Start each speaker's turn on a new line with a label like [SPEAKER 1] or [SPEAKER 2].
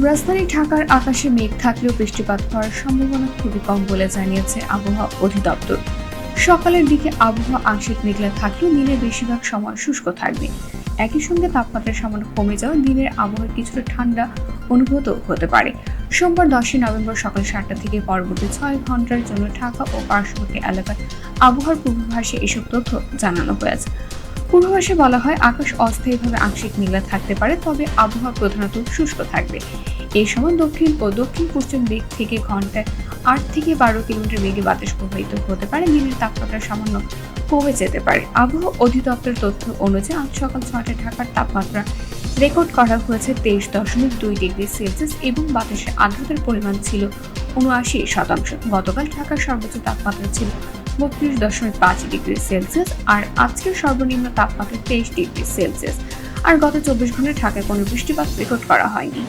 [SPEAKER 1] রাজধানী ঢাকার আকাশে মেঘ থাকলেও বৃষ্টিপাত হওয়ার সম্ভাবনা খুবই কম বলে জানিয়েছে আবহাওয়া অধিদপ্তর। সকালের দিকে আবহাওয়া আংশিক মেঘলা থাকলেও দিনের বেশিরভাগ সময় শুষ্ক থাকবে। একই সঙ্গে তাপমাত্রা সামান্য কমে যাওয়া দিনের আবহাওয়া কিছুটা ঠান্ডা অনুভূত হতে পারে। সোমবার দশই নভেম্বর সকাল সাতটা থেকে পরবর্তী ছয় ঘণ্টার জন্য ঢাকা ও পার্শ্ববর্তী এলাকার আবহাওয়ার পূর্বাভাসে এসব তথ্য জানানো হয়েছে। পূর্বাভাসে বলা হয়, আকাশ অস্থায়ীভাবে আংশিক মেঘলা থাকতে পারে, তবে আবহাওয়া প্রধানত শুষ্ক থাকবে। এই সময় দক্ষিণ ও দক্ষিণ পশ্চিম দিক থেকে ঘন্টায় আট থেকে বারো কিলোমিটার বেগে বাতাস প্রবাহিত হতে পারে। দিনের তাপমাত্রা সামান্য কমে যেতে পারে। আবহাওয়া অধিদপ্তরের তথ্য অনুযায়ী, আজ সকাল ছয়টায় ঢাকার তাপমাত্রা রেকর্ড করা হয়েছে তেইশ দশমিক দুই ডিগ্রি সেলসিয়াস এবং বাতাসের আর্দ্রতার পরিমাণ ছিল উনআশি শতাংশ। গতকাল ঢাকার সর্বোচ্চ তাপমাত্রা ছিল বত্রিশ দশমিক পাঁচ ডিগ্রি সেলসিয়াস আর আজকের সর্বনিম্ন তাপমাত্রা তেইশ ডিগ্রি সেলসিয়াস। আর গত চব্বিশ ঘন্টায় ঢাকায় কোনো বৃষ্টিপাত রেকর্ড করা হয়নি।